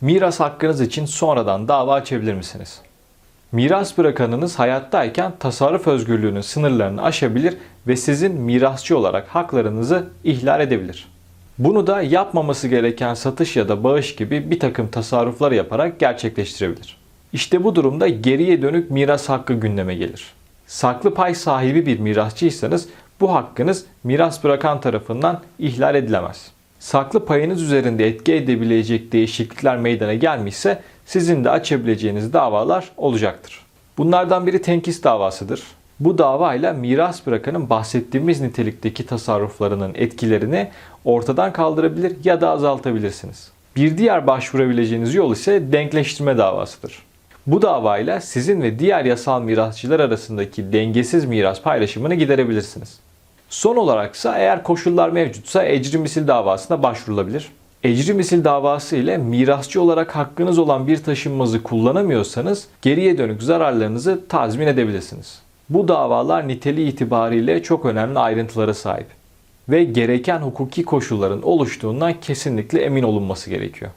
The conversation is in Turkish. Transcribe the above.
Miras hakkınız için sonradan dava açabilir misiniz? Miras bırakanınız hayattayken tasarruf özgürlüğünün sınırlarını aşabilir ve sizin mirasçı olarak haklarınızı ihlal edebilir. Bunu da yapmaması gereken satış ya da bağış gibi bir takım tasarruflar yaparak gerçekleştirebilir. İşte bu durumda geriye dönük miras hakkı gündeme gelir. Saklı pay sahibi bir mirasçıysanız bu hakkınız miras bırakan tarafından ihlal edilemez. Saklı payınız üzerinde etki edebilecek değişiklikler meydana gelmişse sizin de açabileceğiniz davalar olacaktır. Bunlardan biri tenkis davasıdır. Bu davayla miras bırakanın bahsettiğimiz nitelikteki tasarruflarının etkilerini ortadan kaldırabilir ya da azaltabilirsiniz. Bir diğer başvurabileceğiniz yol ise denkleştirme davasıdır. Bu davayla sizin ve diğer yasal mirasçılar arasındaki dengesiz miras paylaşımını giderebilirsiniz. Son olaraksa eğer koşullar mevcutsa ecri misil davasına başvurulabilir. Ecri misil davası ile mirasçı olarak hakkınız olan bir taşınmazı kullanamıyorsanız geriye dönük zararlarınızı tazmin edebilirsiniz. Bu davalar niteliği itibariyle çok önemli ayrıntılara sahip ve gereken hukuki koşulların oluştuğundan kesinlikle emin olunması gerekiyor.